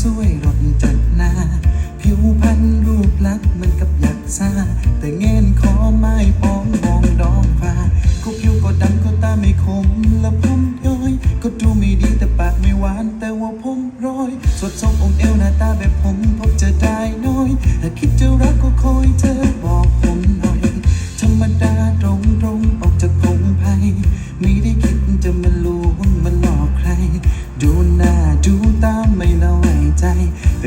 สวยรถจัดหน้า ผิวพรรณรูปลักษณ์มันกับยักซ่า แต่เงินขอไม้ปองมองดองฟ้าก็ผิวก็ดำก็ตาไม่คมและผมย้อย ก็ดูไม่ดีแต่ปากไม่หวานแต่ว่าผมร้อย สดทรงองเอวหน้าตาแบบผมพบจะได้น้อยถ้าคิดจะรักก็คอยเธอบอกผมหน่อย ธรรมดาตรงๆออกจากพงไพ่ไม่ได้คิดจะมาลู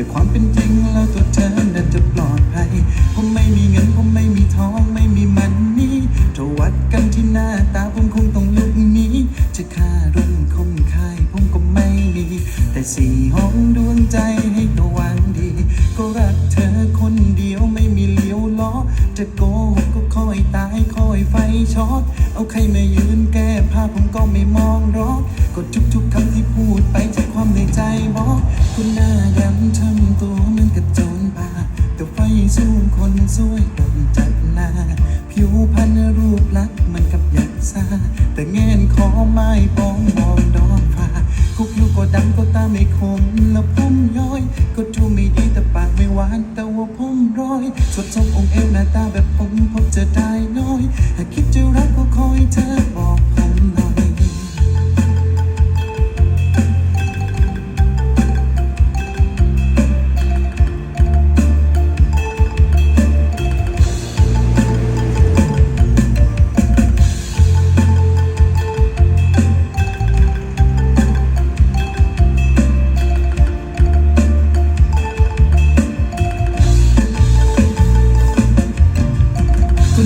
แต่ความเป็นจริงแล้วตัวเธอน่าจะปลอดภัยผมไม่มีเงินผมไม่มีทองไม่มีมันนี่ถ้าวัดกันที่หน้าตาผมคงต้องลุกนี้จะค่ารุ่งคงคายผมก็ไม่มี แต่สี่ห้องดวงใจให้ก็หวังดี ก็รักเธอคนเดียวไม่มีเลี้ยวล้อ จะโกหกก็คอยตายคอยไฟช็อตเอาใครมาอยื สู้คนสวยโดนจัดหน้าผิวพรรณรูปลักษณ์มันกับหยักษ์ซาแต่เงินขอไม้ปองมองดอกฟ้าคุกลูกก็ดำก็ตาไม่คมแล้วผมย้อย ก็ดูไม่ดีแต่ปากไม่หวานแต่ว่าผมร้อยสดทรงองค์เอวหน้าตาแบบผมพบเจอได้น้อย หากคิดจะรักก็คอยเธอบอก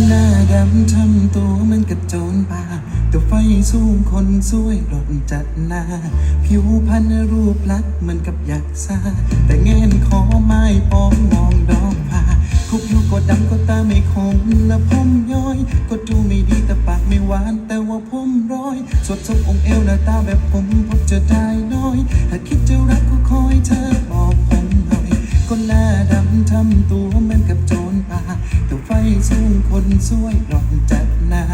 หน้าดำทำตัวมันกระโจนป่าแต่ไฟสูงคนสวยหล่นจัดหน้า ผิวพรรณรูปลักษณ์มือนกับยักษ์ซาแต่เงินขอไม้ปองมองดอกผาคุกอยู่ก็ดำก็ตาไม่คมและผมย้อย ก็ดูไม่ดีแต่ปากไม่หวานแต่ว่าผมร้อย สดทรงองเอวหน้าตาแบบผมพบเจอได้น้อย หากคิดจะรักก็คอยเธ คนสวยหล่อนจัดหน้า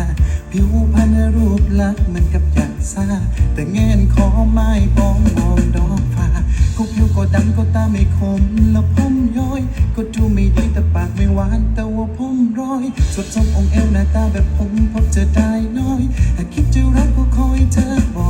ผิวพรรณรูปลักษณ์เหมือนกับยักษ์ซาแต่เงินขอไม้ปองมองดอกฟ้าก็ผิวก็ดำก็ตาไม่คมแล้วผมย้อย ก็ดูไม่ดีแต่ปากไม่หวานแต่ว่าผมร้อยสดทรงองเอวหน้าตาแบบผมพบเจอได้น้อยหากคิดจะรักก็คอยเธอบอก